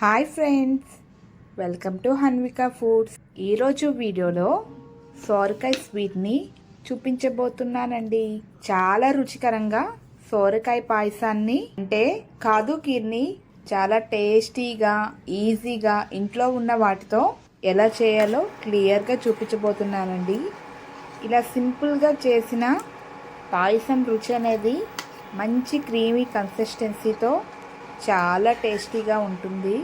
Hi friends welcome to Hanvika foods. ఈరోజు వీడియోలో సోరకాయ స్వీట్ని చూపించబోతున్నానండి. చాలా రుచికరంగా సోరకాయ పాయసాన్ని అంటే కాదు కీర్ని చాలా టేస్టీగా ఈజీగా ఇంట్లో ఉన్న వాటితో ఎలా చేయాలో క్లియర్గా చూపించబోతున్నానండి. ఇలా సింపుల్గా చేసిన పాయసం రుచి అనేది మంచి క్రీమీ కన్సిస్టెన్సీతో చాలా టేస్టీగా ఉంటుంది.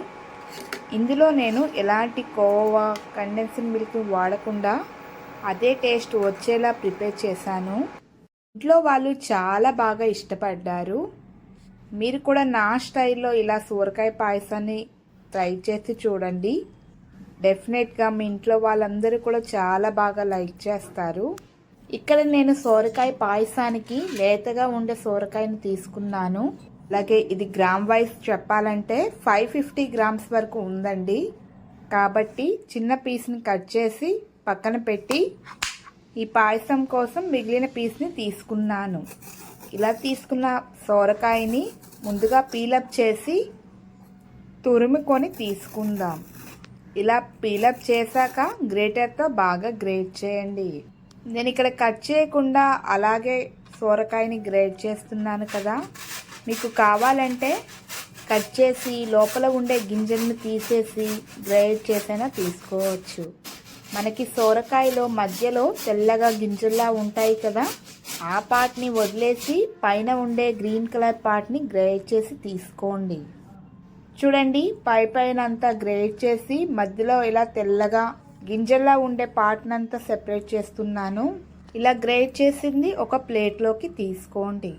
ఇందులో నేను ఎలాంటి కోవా కండెన్సింగ్ మిల్క్ వాడకుండా అదే టేస్ట్ వచ్చేలా ప్రిపేర్ చేశాను. ఇంట్లో వాళ్ళు చాలా బాగా ఇష్టపడ్డారు. మీరు కూడా నా స్టైల్లో ఇలా సూరకాయ పాయసాన్ని ట్రై చేసి చూడండి. డెఫినెట్గా మీ ఇంట్లో వాళ్ళందరూ కూడా చాలా బాగా లైక్ చేస్తారు. ఇక్కడ నేను సోరకాయ పాయసానికి లేతగా ఉండే సోరకాయని తీసుకున్నాను. అలాగే ఇది గ్రామ్ వైజ్ చెప్పాలంటే ఫైవ్ ఫిఫ్టీ గ్రామ్స్ వరకు ఉందండి. కాబట్టి చిన్న పీస్ని కట్ చేసి పక్కన పెట్టి ఈ పాయసం కోసం మిగిలిన పీస్ని తీసుకున్నాను. ఇలా తీసుకున్న సోరకాయని ముందుగా పీలప్ చేసి తురుముకొని తీసుకుందాం. ఇలా పీలప్ చేశాక గ్రేటర్తో బాగా గ్రేట్ చేయండి. నేను ఇక్కడ కట్ చేయకుండా అలాగే సోరకాయని గ్రేట్ చేస్తున్నాను కదా. మీకు కావాలంటే కట్ చేసి లోపల ఉండే గింజలను తీసేసి గ్రైడ్ చేసైనా తీసుకోవచ్చు. మనకి సోరకాయలో మధ్యలో తెల్లగా గింజల్లా ఉంటాయి కదా ఆ పార్ట్ని వదిలేసి పైన ఉండే గ్రీన్ కలర్ పార్ట్ని గ్రేట్ చేసి తీసుకోండి. చూడండి పై పైన అంతా గ్రేట్ చేసి మధ్యలో ఇలా తెల్లగా గింజల్లా ఉండే పార్ట్నంతా సెపరేట్ చేస్తున్నాను. ఇలా గ్రేట్ చేసింది ఒక ప్లేట్లోకి తీసుకోండి.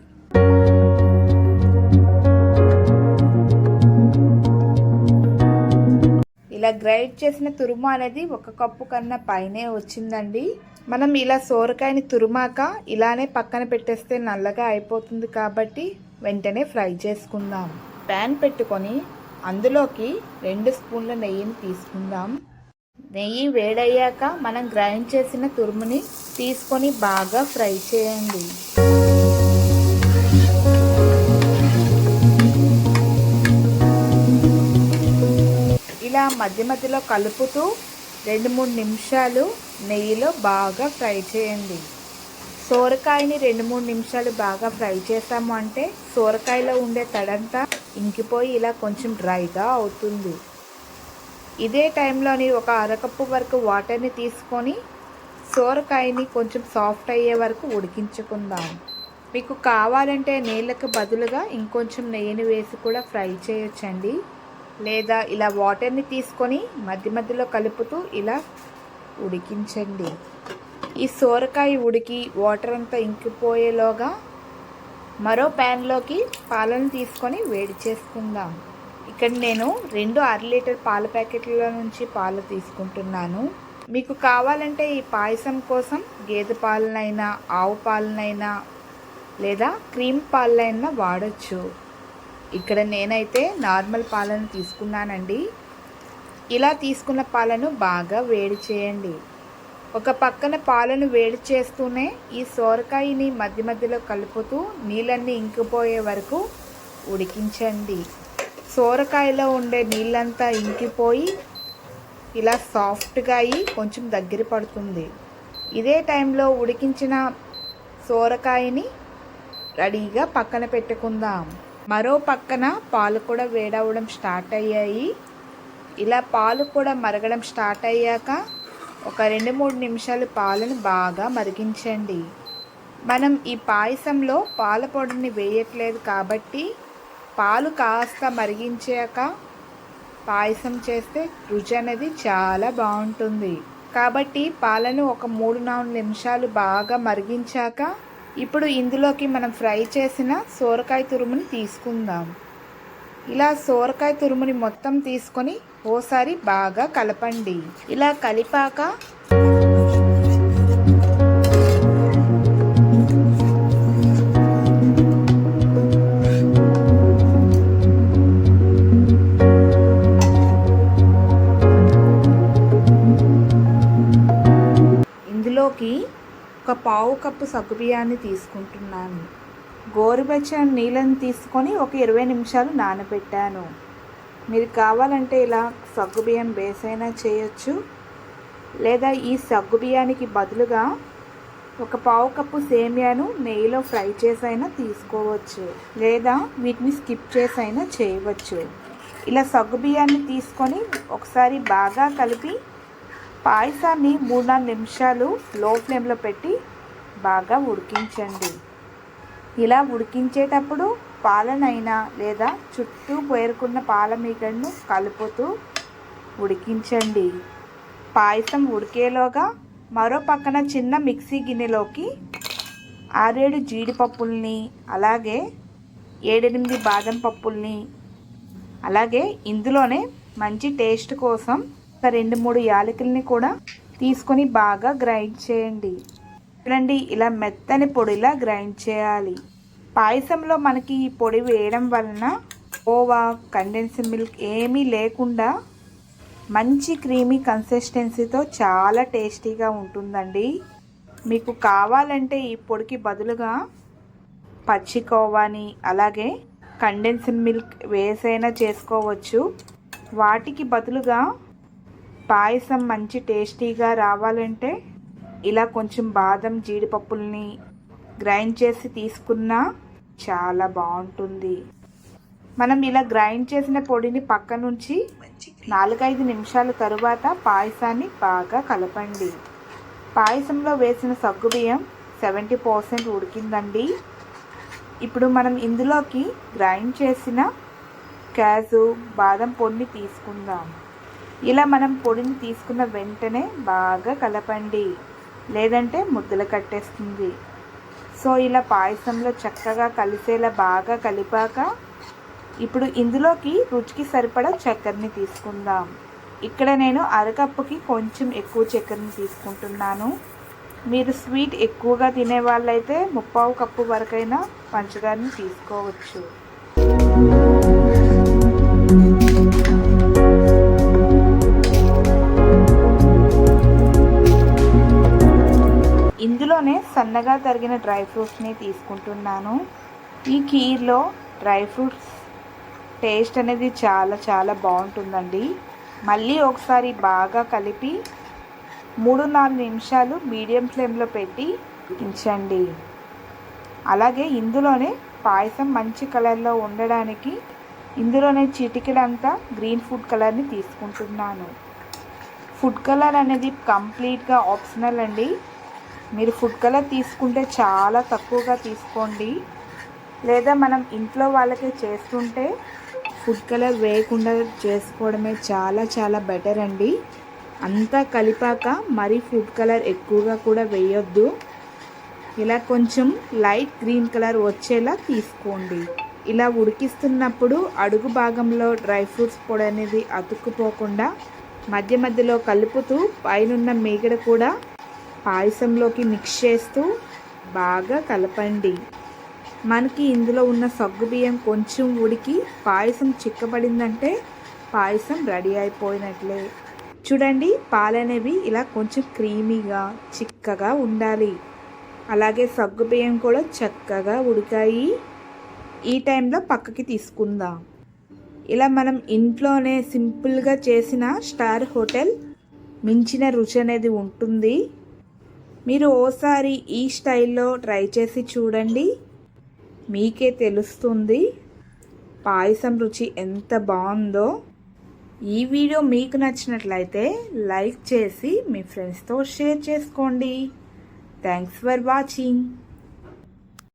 ఇలా గ్రైడ్ చేసిన తురుము అనేది ఒక కప్పు కన్నా పైనే వచ్చిందండి. మనం ఇలా సోరకాయని తురుమాక ఇలానే పక్కన పెట్టేస్తే నల్లగా అయిపోతుంది కాబట్టి వెంటనే ఫ్రై చేసుకుందాం. ప్యాన్ పెట్టుకొని అందులోకి రెండు స్పూన్ల నెయ్యిని తీసుకుందాం. నెయ్యి వేడయ్యాక మనం గ్రైండ్ చేసిన తురుముని తీసుకొని బాగా ఫ్రై చేయండి. ఇలా మధ్య మధ్యలో కలుపుతూ రెండు మూడు నిమిషాలు నెయ్యిలో బాగా ఫ్రై చేయండి. సోరకాయని రెండు మూడు నిమిషాలు బాగా ఫ్రై చేసాము అంటే సోరకాయలో ఉండే తడంతా ఇంకిపోయి ఇలా కొంచెం డ్రైగా అవుతుంది. ఇదే టైంలోని ఒక అరకప్పు వరకు వాటర్ని తీసుకొని సోరకాయని కొంచెం సాఫ్ట్ అయ్యే వరకు ఉడికించుకుందాం. మీకు కావాలంటే నీళ్ళకు బదులుగా ఇంకొంచెం నెయ్యిని వేసి కూడా ఫ్రై చేయొచ్చండి. లేదా ఇలా వాటర్ని తీసుకొని మధ్య మధ్యలో కలుపుతూ ఇలా ఉడికించండి. ఈ సోరకాయ ఉడికి వాటర్ అంతా ఇంకిపోయేలోగా మరో ప్యాన్లోకి పాలను తీసుకొని వేడి చేసుకుందాం. ఇక్కడ నేను రెండు అర లీటర్ పాల ప్యాకెట్ల నుంచి పాలు తీసుకుంటున్నాను. మీకు కావాలంటే ఈ పాయసం కోసం గేదె పాలనైనా ఆవు పాలనైనా లేదా క్రీమ్ పాలనైనా వాడచ్చు. ఇక్కడ నేనైతే నార్మల్ పాలను తీసుకున్నానండి. ఇలా తీసుకున్న పాలను బాగా వేడి చేయండి. ఒక పక్కన పాలను వేడి చేస్తూనే ఈ సోరకాయని మధ్య మధ్యలో కలుపుతూ నీళ్ళన్నీ ఇంకిపోయే వరకు ఉడికించండి. సోరకాయలో ఉండే నీళ్ళంతా ఇంకిపోయి ఇలా సాఫ్ట్గా అయ్యి కొంచెం దగ్గర పడుతుంది. ఇదే టైంలో ఉడికించిన సోరకాయని రెడీగా పక్కన పెట్టుకుందాం. మరో పక్కన పాలు కూడా వేడవడం స్టార్ట్ అయ్యాయి. ఇలా పాలు కూడా మరగడం స్టార్ట్ అయ్యాక ఒక రెండు మూడు నిమిషాలు పాలను బాగా మరిగించండి. మనం ఈ పాయసంలో పాల పొడిని వేయట్లేదు కాబట్టి పాలు కాస్త మరిగించాక పాయసం చేస్తే రుచి అనేది చాలా బాగుంటుంది. కాబట్టి పాలను ఒక మూడు నాలుగు నిమిషాలు బాగా మరిగించాక ఇప్పుడు ఇందులోకి మనం ఫ్రై చేసిన సోరకాయ తురుముని తీసుకుందాం. ఇలా సోరకాయ తురుముని మొత్తం తీసుకొని ఓసారి బాగా కలపండి. ఇలా కలిపాక ఒక పావు కప్పు సగ్గుబియ్యాన్ని తీసుకుంటున్నాను. గోరువెచ్చని నీళ్ళని తీసుకొని ఒక ఇరవై నిమిషాలు నానబెట్టాను. మీరు కావాలంటే ఇలా సగ్గుబియ్యం బేస్ అయినా చేయొచ్చు. లేదా ఈ సగ్గుబియ్యానికి బదులుగా ఒక పావు కప్పు సేమియాను నెయ్యిలో ఫ్రై చేసైనా తీసుకోవచ్చు. లేదా వీటిని స్కిప్ చేసైనా చేయవచ్చు. ఇలా సగ్గుబియ్యాన్ని తీసుకొని ఒకసారి బాగా కలిపి పాయసాన్ని మూడు నాలుగు నిమిషాలు లో ఫ్లేమ్లో పెట్టి బాగా ఉడికించండి. ఇలా ఉడికించేటప్పుడు పాలనైనా లేదా చుట్టూ పేరుకున్న పాల మీగడను కలుపుతూ ఉడికించండి. పాయసం ఉడికేలోగా మరో పక్కన చిన్న మిక్సీ గిన్నెలోకి ఆరేడు జీడిపప్పుల్ని అలాగే ఏడెనిమిది బాదం పప్పుల్ని అలాగే ఇందులోనే మంచి టేస్ట్ కోసం ఒక రెండు మూడు యాలకుల్ని కూడా తీసుకొని బాగా గ్రైండ్ చేయండి. చూడండి ఇలా మెత్తని పొడిలా గ్రైండ్ చేయాలి. పాయసంలో మనకి ఈ పొడి వేయడం వలన ఓవా కండెన్స్ మిల్క్ ఏమీ లేకుండా మంచి క్రీమీ కన్సిస్టెన్సీతో చాలా టేస్టీగా ఉంటుందండి. మీకు కావాలంటే ఈ పొడికి బదులుగా పచ్చి కోవాని అలాగే కండెన్స్ మిల్క్ వేసైనా చేసుకోవచ్చు. వాటికి బదులుగా పాయసం మంచి టేస్టీగా రావాలంటే ఇలా కొంచెం బాదం జీడిపప్పుల్ని గ్రైండ్ చేసి తీసుకున్నా చాలా బాగుంటుంది. మనం ఇలా గ్రైండ్ చేసిన పొడిని పక్క నుంచి నాలుగైదు నిమిషాల తరువాత పాయసాన్ని బాగా కలపండి. పాయసంలో వేసిన సగ్గుబియ్యం సెవెంటీ పర్సెంట్ ఉడికిందండి. ఇప్పుడు మనం ఇందులోకి గ్రైండ్ చేసిన క్యాజు బాదం పొడిని తీసుకుందాం. ఇలా మనం పొడిని తీసుకున్న వెంటనే బాగా కలపండి. లేదంటే ముద్దలు కట్టేస్తుంది. సో ఇలా పాయసంలో చక్కగా కలిసేలా బాగా కలిపాక ఇప్పుడు ఇందులోకి రుచికి సరిపడా చక్కెరని తీసుకుందాం. ఇక్కడ నేను అరకప్పుకి కొంచెం ఎక్కువ చక్కెరని తీసుకుంటున్నాను. మీరు స్వీట్ ఎక్కువగా తినే వాళ్ళైతే ముప్పావు కప్పు వరకైనా పంచదారని తీసుకోవచ్చు. ఇందులోనే సన్నగా తరిగిన డ్రై ఫ్రూట్స్ని తీసుకుంటున్నాను. ఈ కీర్లో డ్రై ఫ్రూట్స్ టేస్ట్ అనేది చాలా చాలా బాగుంటుందండి. మళ్ళీ ఒకసారి బాగా కలిపి మూడు నాలుగు నిమిషాలు మీడియం ఫ్లేమ్లో పెట్టి ఉంచండి. అలాగే ఇందులోనే పాయసం మంచి కలర్లో ఉండడానికి ఇందులోనే చిటికెడంతా గ్రీన్ ఫుడ్ కలర్ని తీసుకుంటున్నాను. ఫుడ్ కలర్ అనేది కంప్లీట్గా ఆప్షనల్ అండి. మీరు ఫుడ్ కలర్ తీసుకుంటే చాలా తక్కువగా తీసుకోండి. లేదా మనం ఇంట్లో వాళ్ళకే చేస్తుంటే ఫుడ్ కలర్ వేయకుండా చేసుకోవడమే చాలా చాలా బెటర్ అండి. అంతా కలిపాక మరీ ఫుడ్ కలర్ ఎక్కువగా కూడా వేయొద్దు. ఇలా కొంచెం లైట్ గ్రీన్ కలర్ వచ్చేలా తీసుకోండి. ఇలా ఉడికిస్తున్నప్పుడు అడుగు భాగంలో డ్రై ఫ్రూట్స్ పొడి అనేది అతుక్కుపోకుండా మధ్య మధ్యలో కలుపుతూ పైనున్న మీగడ కూడా పాయసంలోకి మిక్స్ చేస్తూ బాగా కలపండి. మనకి ఇందులో ఉన్న సగ్గుబియ్యం కొంచెం ఉడికి పాయసం చిక్కబడిందంటే పాయసం రెడీ అయిపోయినట్లే. చూడండి పాలనేవి ఇలా కొంచెం క్రీమీగా చిక్కగా ఉండాలి. అలాగే సగ్గుబియ్యం కూడా చక్కగా ఉడికాయి. ఈ టైంలో పక్కకి తీసుకుందాం. ఇలా మనం ఇంట్లోనే సింపుల్గా చేసిన స్టార్ హోటల్ మించిన రుచి అనేది ఉంటుంది. మీరు ఓసారి ఈ స్టైల్లో ట్రై చేసి చూడండి. మీకే తెలుస్తుంది పాయసం రుచి ఎంత బాగుందో. ఈ వీడియో మీకు నచ్చినట్లయితే లైక్ చేసి మీ ఫ్రెండ్స్తో షేర్ చేసుకోండి. Thanks for watching.